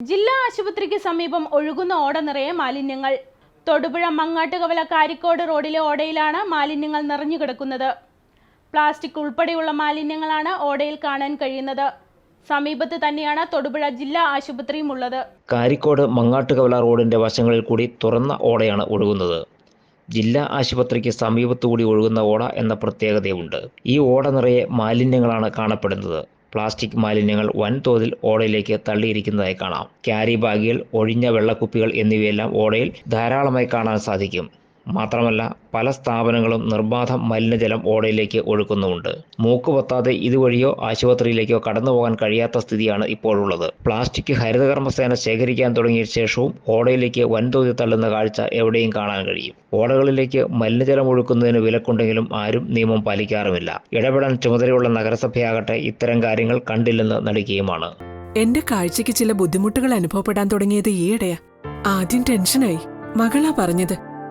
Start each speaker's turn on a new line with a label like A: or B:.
A: ജില്ലാ ആശുപത്രിക്ക് സമീപം ഒഴുകുന്ന ഓട നിറയെ മാലിന്യങ്ങൾ. തൊടുപുഴ മങ്ങാട്ടുകവല കാരിക്കോട് റോഡിലെ ഓടയിലാണ് മാലിന്യങ്ങൾ നിറഞ്ഞു കിടക്കുന്നത്. പ്ലാസ്റ്റിക് ഉൾപ്പെടെയുള്ള മാലിന്യങ്ങളാണ് ഓടയിൽ കാണാൻ കഴിയുന്നത്. സമീപത്ത് തന്നെയാണ് തൊടുപുഴ ജില്ലാ ആശുപത്രിയും ഉള്ളത്.
B: കാരിക്കോട് മങ്ങാട്ടുകവല റോഡിന്റെ വശങ്ങളിൽ കൂടി തുറന്ന ഓടയാണ് ഒഴുകുന്നത്. ജില്ലാ ആശുപത്രിക്ക് സമീപത്തുകൂടി ഒഴുകുന്ന ഓട എന്ന പ്രത്യേകതയുണ്ട്. ഈ ഓട നിറയെ മാലിന്യങ്ങളാണ് കാണപ്പെടുന്നത്. പ്ലാസ്റ്റിക് മാലിന്യങ്ങൾ വൻതോതിൽ ഓടയിലേക്ക് തള്ളിയിരിക്കുന്നതായി കാണാം. ക്യാരി ബാഗുകൾ ഒഴിഞ്ഞ വെള്ളക്കുപ്പികൾ എന്നിവയെല്ലാം ഓടയിൽ ധാരാളമായി കാണാൻ സാധിക്കും. മാത്രമല്ല പല സ്ഥാപനങ്ങളും നിർബാധം മലിനജലം ഓടയിലേക്ക് ഒഴുക്കുന്നുമുണ്ട്. മൂക്ക് പൊത്താതെ ഇതുവഴിയോ ആശുപത്രിയിലേക്കോ കടന്നു പോകാൻ കഴിയാത്ത സ്ഥിതിയാണ് ഇപ്പോഴുള്ളത്. പ്ലാസ്റ്റിക് ഹരിതകർമ്മസേന ശേഖരിക്കാൻ തുടങ്ങിയ ശേഷവും ഓടയിലേക്ക് വൻതോതിൽ തള്ളുന്ന കാഴ്ച എവിടെയും കാണാൻ കഴിയും. ഓടകളിലേക്ക് മലിനജലം ഒഴുക്കുന്നതിന് വിലക്കുണ്ടെങ്കിലും ആരും നിയമം പാലിക്കാറുമില്ല. ഇടപെടാൻ ചുമതലയുള്ള നഗരസഭയാകട്ടെ ഇത്തരം കാര്യങ്ങൾ കണ്ടില്ലെന്ന് നടിക്കുകയുമാണ്
C: എന്റെ കാഴ്ചയ്ക്ക് ചില ബുദ്ധിമുട്ടുകൾ അനുഭവപ്പെടാൻ തുടങ്ങിയത് ഈയിടെയാ. ആദ്യം ടെൻഷനായി. മകളാ പറഞ്ഞത്.